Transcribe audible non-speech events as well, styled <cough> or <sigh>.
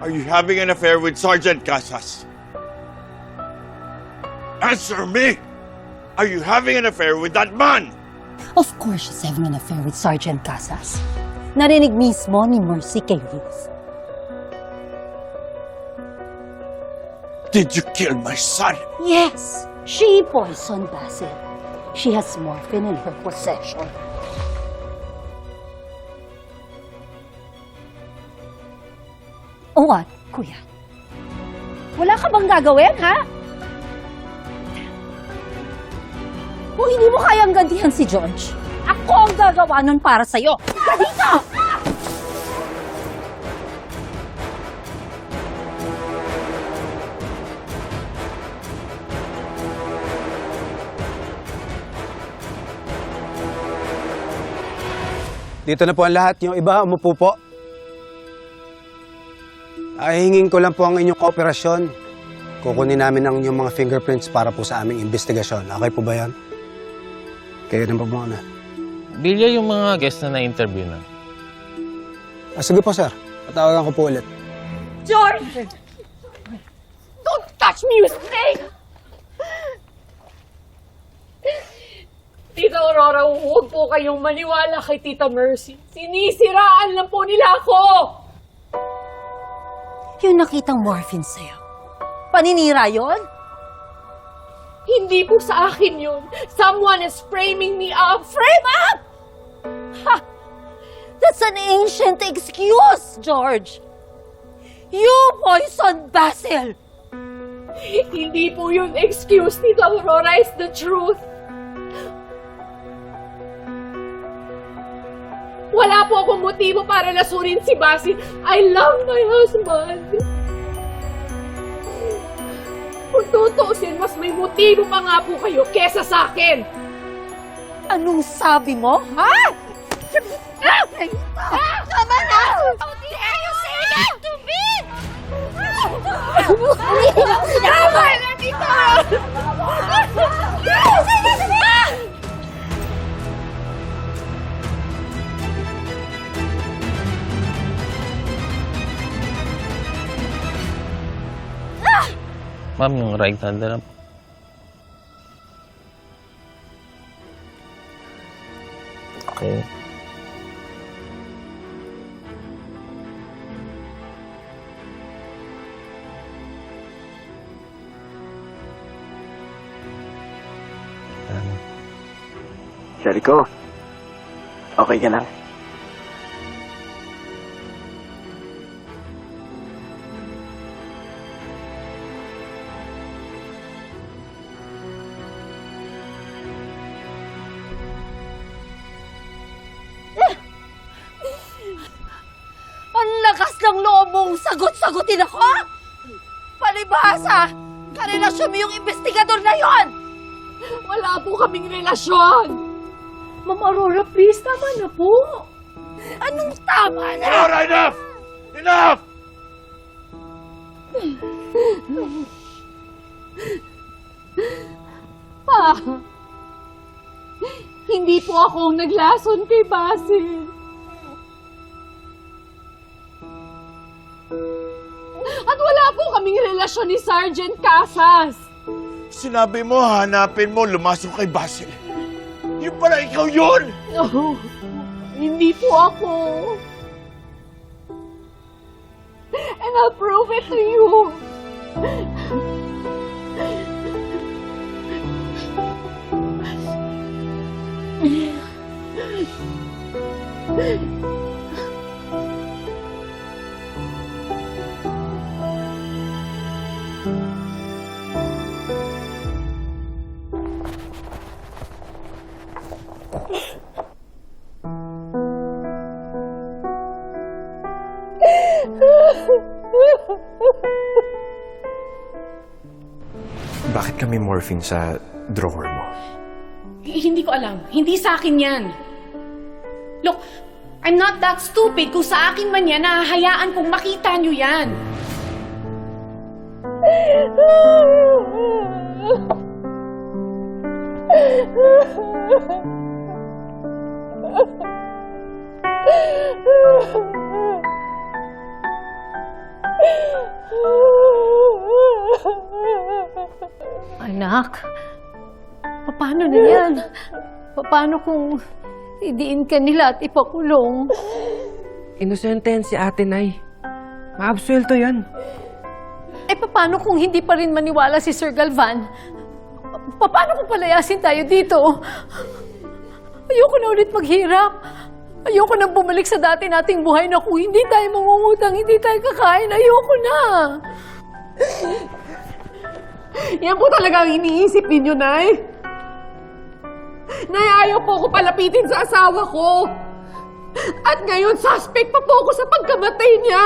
Are you having an affair with Sergeant Casas? Answer me! Are you having an affair with that man? Of course she's having an affair with Sergeant Casas. Narinig mismo ni Mercy kay Ruth. Did you kill my son? Yes, she poisoned Basil. She has morphine in her possession. What, kuya? Wala ka bang gagawin, ha? Kung hindi mo kayang gantihan si George, ako ang gagawa nun para sa'yo. Dito! Dito na po ang lahat. Yung iba, umupo po. Ay, hingin ko lang po ang inyong kooperasyon. Kukunin namin ang inyong mga fingerprints para po sa aming investigasyon. Okay po ba yan? Kayo na po muna. Bilya yung mga guest na na-interview na. Ah, sige po, sir. Patawagan ko po ulit. George! Don't touch me, you snake! Tita Aurora, huwag po kayong maniwala kay Tita Mercy. Sinisiraan lang po nila ako! Yung nakitang morphine sa'yo. Paninira yon? Hindi po sa akin yun. Someone is framing me up. Frame up! Ha! That's an ancient excuse, George! You poisoned Basil! Hindi po yun excuse, Tita Aurora. It's the truth. Wala po akong motibo para lasurin si Basil. I love my husband. Kung tutuusin, mas may motibo pa nga po kayo kesa sa akin. Anong sabi mo, ha? Ah! Tama na! How dare you say that to me? Tama na, Tita! Ma'am, yung right hand na lang po. Okay. Jericho, okay ka lang? Lakas ng loob mong sagot-sagutin ako? Palibhasa! Karelasyon mo yung investigador na yon! Wala po kaming relasyon. Ma'am Aurora, please, tama na po. Anong tama na? Aurora, enough! Enough! Pa, hindi po ako ang naglason kay Basil. Kaming relasyon ni Sergeant Casas. Sinabi mo, hanapin mo, lumasok kay Basil. Yung pala ikaw yun! No, hindi po ako. And I'll prove it to you. Bakit kami morphine sa drawer mo? Eh, Hindi ko alam. Hindi sa akin yan. Look, I'm not that stupid. Kung sa akin man yan, nahahayaan kong makita nyo yan. <laughs> Anak, paano na yan? Paano kung idiin ka nila at ipakulong? Inosente yan si ate, Nay. Maabsuelto yan. Eh, paano kung hindi pa rin maniwala si Sir Galvan? Pa- Paano kung palayasin tayo dito? Ayoko na ulit maghirap. Ayoko na bumalik sa dati nating buhay na kung hindi tayo mangungutang, hindi tayo kakain. Ayoko na. <laughs> Yan po talaga ang iniisip ninyo, Nay. Nay, ayaw po ako palapitin sa asawa ko. At ngayon, suspect pa po ako sa pagkamatay niya.